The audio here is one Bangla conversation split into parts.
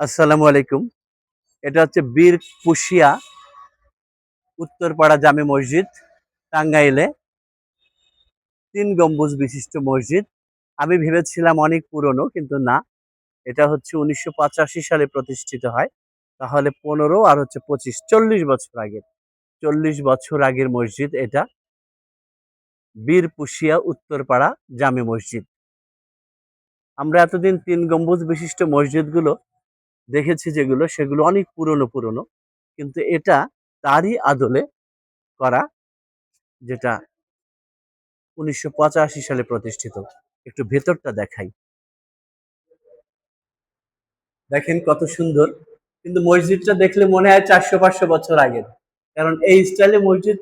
আসসালামু আলাইকুম। এটা হচ্ছে বীর পুশিয়া উত্তরপাড়া জামে মসজিদ, টাঙ্গাইলে। তিন গম্বুজ বিশিষ্ট মসজিদ। আমি ভেবেছিলাম অনেক পুরনো, কিন্তু না। এটা হচ্ছে উনিশশো পঁচাশি সালে প্রতিষ্ঠিত হয়। তাহলে পনেরো আর হচ্ছে পঁচিশ, চল্লিশ বছর আগের। চল্লিশ বছর আগের মসজিদ এটা। বীর পুশিয়া উত্তরপাড়া জামে মসজিদ। আমরা এতদিন তিন গম্বুজ বিশিষ্ট মসজিদগুলো দেখেছি যেগুলো, সেগুলো অনেক পুরনো পুরনো। কিন্তু এটা তারই আদলে করা যেটা উনিশশো পঁচাশি সালে প্রতিষ্ঠিত। একটু ভেতরটা দেখাই। দেখেন কত সুন্দর। কিন্তু মসজিদটা দেখলে মনে হয় চারশো পাঁচশো বছর আগের। কারণ এই স্টাইলে মসজিদ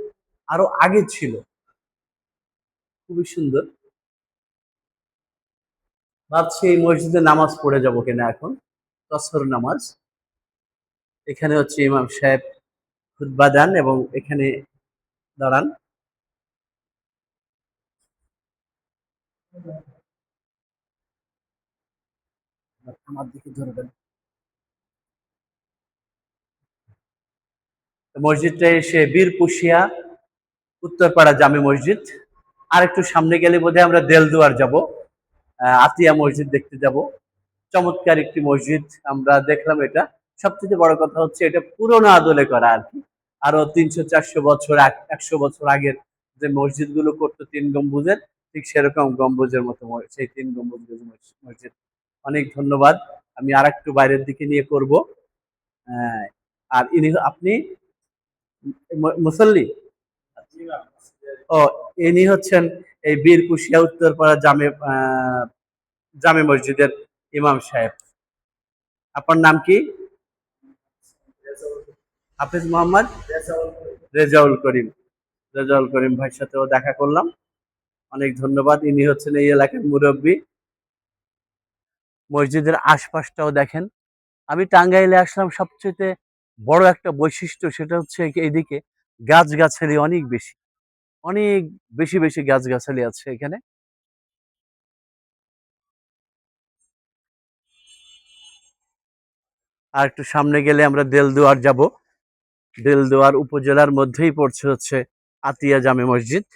আরও আগে ছিল। খুবই সুন্দর। ভাবছি এই মসজিদে নামাজ পড়ে যাব কিনা এখন। তসর নামাজ। এখানে হচ্ছে ইমাম সাহেব খুতবা দেন এবং এখানে দাঁড়ান। মসজিদটা এসে বীর পুশিয়া, উত্তরপাড়া জামে মসজিদ। আর একটু সামনে গেলে বোধহয় আমরা দেলদুয়ার যাব। আতিয়া মসজিদ দেখতে যাব। চমৎকার একটি মসজিদ আমরা দেখলাম এটা। সবচেয়ে বড় কথা হচ্ছে এটা পুরোনো আদলে করা আর কি। আরও তিনশো চারশো বছর একশো বছর আগের যে মসজিদগুলো করতো তিন গম্বুজের ঠিক সেরকম গম্বুজের মতো সেই তিন গম্বুজ মসজিদ অনেক ধন্যবাদ। আমি আর একটু বাইরের দিকে নিয়ে করব। আহ, আর ইনি আপনি? মুসল্লি? ও ইনি হচ্ছেন এই বীর কুশিয়া উত্তরপাড়া জামে জামে মসজিদের ইমাম সাহেব। আপনার নাম কি? হাফিজ মোহাম্মদ? রেজাউল করিম। রেজাউল করিম ভাইয়ের সাথেও দেখা করলাম। অনেক ধন্যবাদ। ইনি হচ্ছেন এই এলাকার মুরব্বী। মসজিদের আশপাশটাও দেখেন। আমি টাঙ্গাইলে আসলাম, সবচেয়ে বড় একটা বৈশিষ্ট্য সেটা হচ্ছে এইদিকে গাছগাছালি অনেক বেশি। অনেক বেশি বেশি গাছগাছালি আছে এখানে। আর একটু সামনে গেলে আমরা দেলদুয়ার যাব। দেলদুয়ার উপজেলার মধ্যেই পড়ছে হচ্ছে আতিয়া জামে মসজিদ।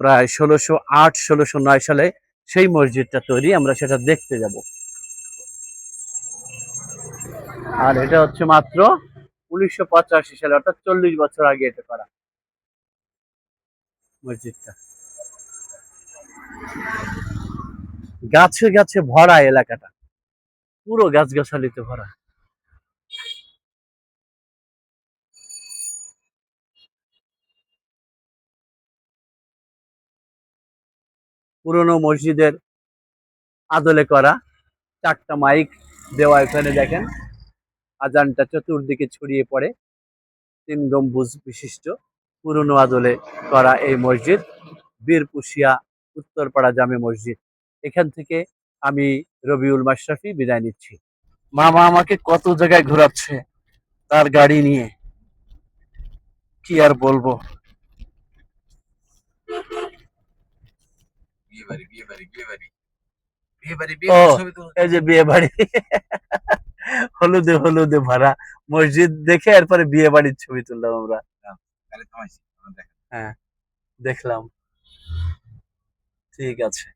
প্রায় ষোলোশো আট, ষোলোশো নয় সালে সেই মসজিদটা তৈরি, আমরা সেটা দেখতে যাব। আর এটা হচ্ছে মাত্র উনিশশো পঁচাশি সালে, অর্থাৎ চল্লিশ বছর আগে এটা করা মসজিদটা। গাছে গাছে ভরা এলাকাটা। পুরো গাছগাছালিতে ভরা। পুরনো মসজিদের আদলে করা চারটা মাইক দেওয়া এখানে দেখেন। আজানটা চতুর্দিকে ছড়িয়ে পড়ে। তিন গম্বুজ বিশিষ্ট। পুরনো আদলে করা এই মসজিদ। বীরপুশিয়া উত্তরপাড়া জামে মসজিদ। এখান থেকে আমি রবিউল মাশরাফি বিদায় নিচ্ছি। মামা আমাকে কত জায়গায় ঘোরাচ্ছে তার গাড়ি নিয়ে। কি আর বলব? এই যে বিয়ে বাড়ি হলুদে হলুদে ভরা মসজিদ দেখে এরপরে বিয়ে বাড়ির ছবি তুললাম আমরা। দেখ দেখলাম। ঠিক আছে।